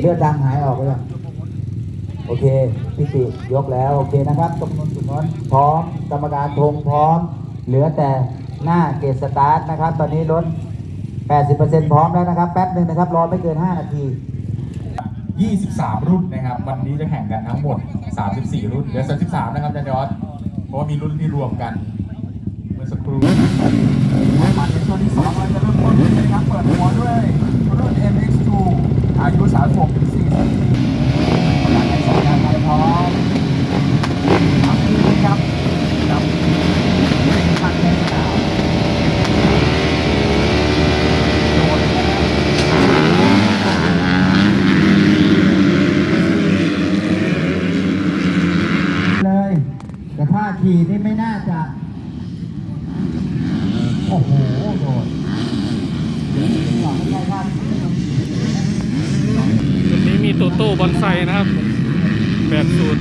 เลือดดำหายออกไปแล้วโอเคพี่ติยกแล้ว โอเคนะครับตรงนู้นตรงนู้นพร้อม กรรมการธงพร้อม เหลือแต่หน้าเกตสตาร์ทนะครับ ตอนนี้รถ 80%พร้อมแล้วนะครับ แป๊บหนึ่งนะครับ รอไม่เกิน 5 นาที 23 รุ่นนะครับ วันนี้จะแข่งกันทั้งหมด 34 รุ่น เหลือ 33 นะครับจารย์ยอดเพราะว่ามีรุ่นที่รวมกัน เมื่อสักครู่มาในช่วงที่สองเราจะเริ่มต้นกันนะครับ เปิดหัวด้วยรุ่น MX2 อายุ36ถึง40ปีกำลังในสองงานไปพร้อมทำดีนะครับกับทันในสนามโดนนะครับ เลย แต่ถ้าขี่นี่ไม่น่าจะ โอ้โหโดดหลังไม่ใช่ท่าวันนี้มีโตโต้บอนไซนะครับแบบสูตร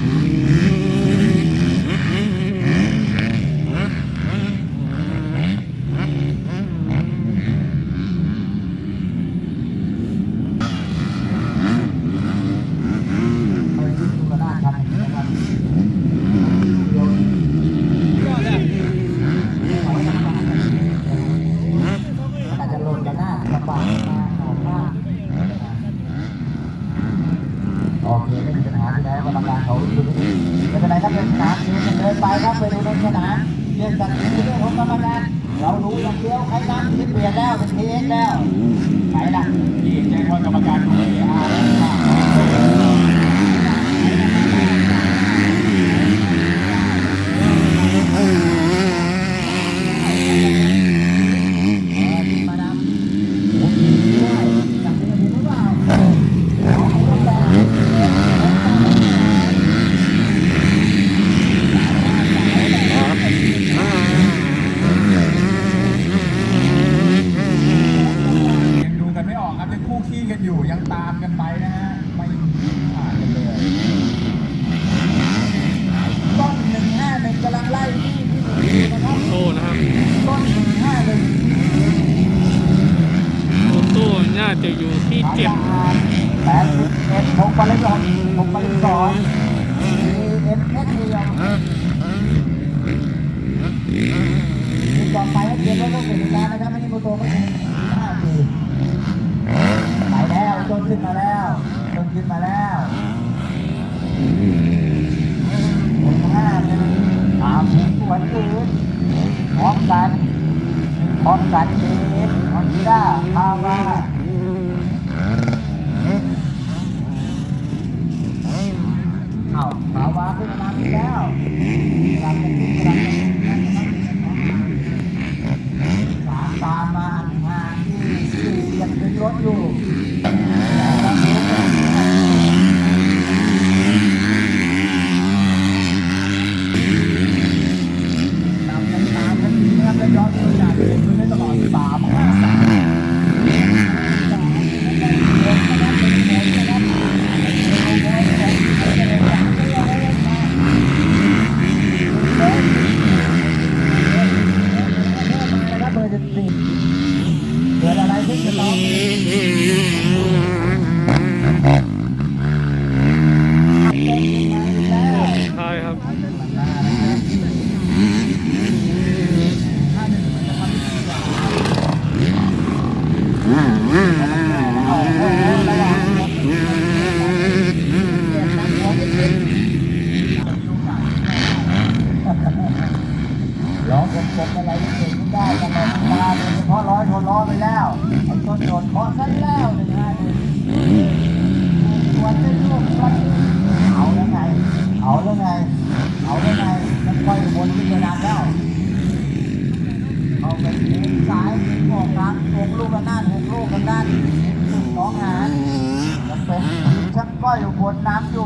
ไปที่สุราษฎร์ธานีนะครับอาจจะลงกันหน้าลำบากมาออกมาโอเคไม่มีปัญหาที่แล้วกรรมการเขาดู ไม่เป็นไรครับเป็นสนามดูกันเดินไปครับไปดูในสนามเรื่องตัดสินเรื่องของกรรมการเรารู้อย่างเดียวใครนำที่เปลี่ยนแล้วเป็นเทสแล้วไหนล่ะที่แจ้งว่ากรรมการดูเออาร์ มาดามโอ้โหจับได้หรือเปล่า ยังดูกันไม่ออกครับยังคู่ขี้กันอยู่ยังตามกันไปนะฮะไม่ผ่านกันเลย ต้นหนึ่งห้าหนึ่งกำลังไล่ที่ที่นะครับ โต้นะครับ ต้นหนึ่งห้าหนึ่ง โตโต้น่า จะอยู่ที่เจ็ดแปดสิบเอ็ดหกไปริยก่อนหกไปริสองเอ็มเอสเดียวต่อไปให้เกียรติว่าต้องเป็นการนะครับไม่ใช่โมโตไม่ใช่ห้าปีไปแล้วจนขึ้นมาแล้วจนขึ้นมาแล้วหนึ่งห้าหนึ่งตามสวนอื่นพร้อมกันพร้อมกันเอฟฮอนด้าพาวาเอา Yeah. ร้องกลมๆอะไรที่เกิดขึ้นได้ตลอดเวลาโดยเฉพาะร้อยโทนล้อไปแล้วไอ้ต้นโดดเคาะซะแล้วหนึ่งห้าหนึ่งส่วนเป็นลูกมันเอาแล้วไง เอาแล้วไง เอาแล้วไงมันค่อยวนขึ้นกระดานแล้วเอาไปเลี้ยงซ้ายเลี้ยงออกกลางหกลูกกันด้านหกลูกกันด้านสุดสองหางจะเป็นชักก้อยอยู่บนน้ำอยู่